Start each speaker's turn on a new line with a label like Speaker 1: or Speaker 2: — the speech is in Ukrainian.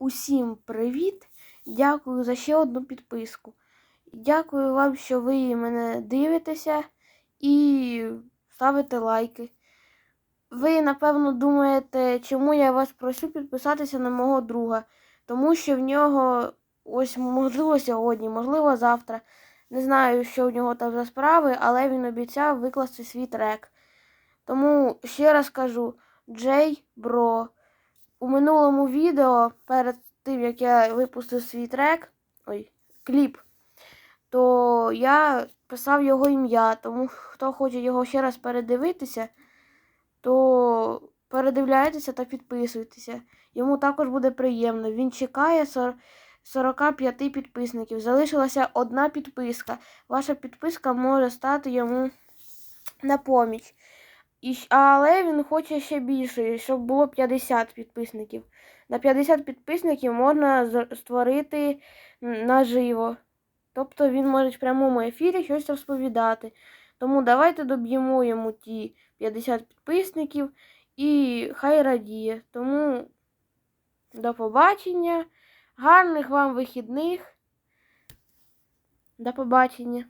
Speaker 1: Усім привіт! Дякую за ще одну підписку. Дякую вам, що ви мене дивитеся і ставите лайки. Ви, напевно, думаєте, чому я вас прошу підписатися на мого друга. Тому що в нього ось можливо сьогодні, можливо, завтра. Не знаю, що в нього там за справи, але він обіцяв викласти свій трек. Тому ще раз кажу: Джей Бро. У минулому відео, перед тим як я випустив свій трек, ой, кліп, то я писав його ім'я. Тому хто хоче його ще раз передивитися, то передивляйтеся та підписуйтеся. Йому також буде приємно. Він чекає 45 підписників. Залишилася одна підписка. Ваша підписка може стати йому на поміч. І, але він хоче ще більше, щоб було 50 підписників. На 50 підписників можна створити наживо. Тобто він може в прямому ефірі щось розповідати. Тому давайте доб'ємо йому ті 50 підписників і хай радіє. Тому до побачення. Гарних вам вихідних. До побачення.